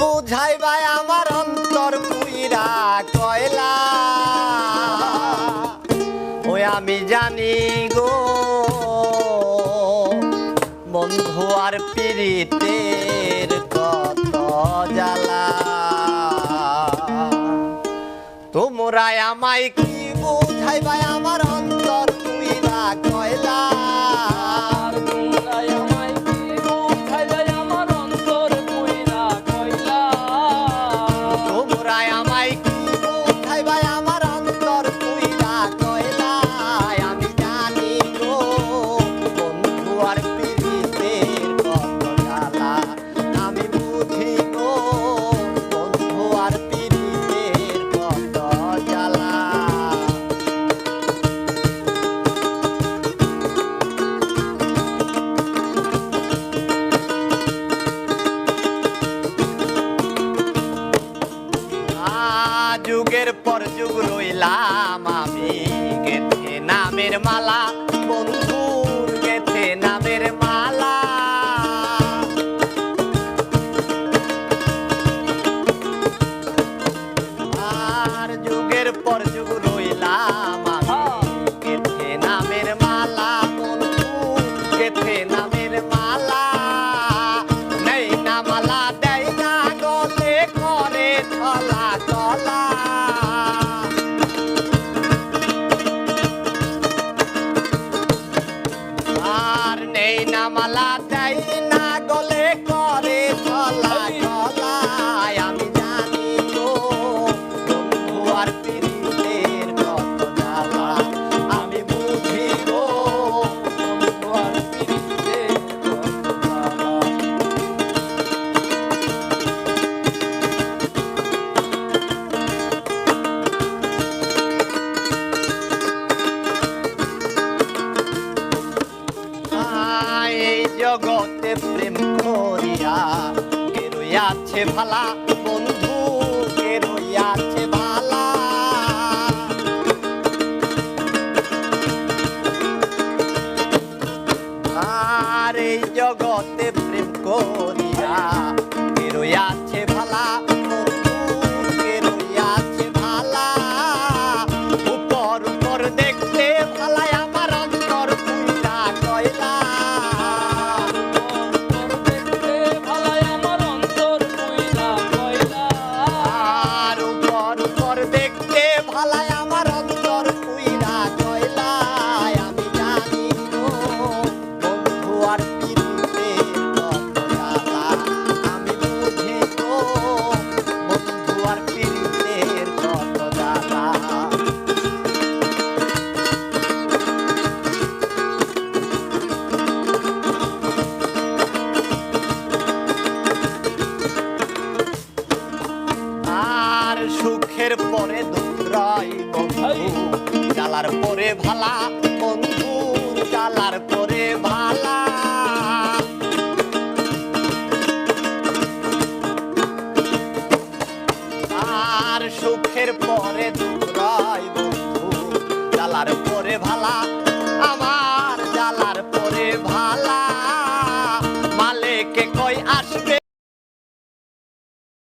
বুঝাই ভাই, আমার অন্তর পুইরা কয়লা। ওই আমি জানি গো, বন্ধু আর পীড়িতের কত জ্বালা। তোমরা আমায় কি বুঝাই ভাই, আমার যুগের পর যুগ রইলাম আমি। গেথে নামের মালা বন্ধুর গেথে নামের মালা। আর যুগের পর যুগ রইলাম আমি। গেথে নামের মালা, বন্ধু, গেথে নামের মালা। নেই না মালা, দেয় না গলে, করে ছলা কলা মালা দেয় জগতে প্রেম করিয়া রইয়াছে ভালা? বন্ধু রইয়াছে ভালা? আর এই জগতে সুখের পরে দুঃখ রয় বন্ধু জ্বালার পরে ভালা বন্ধু জ্বালার পরে ভালা আর সুখের পরে দুঃখ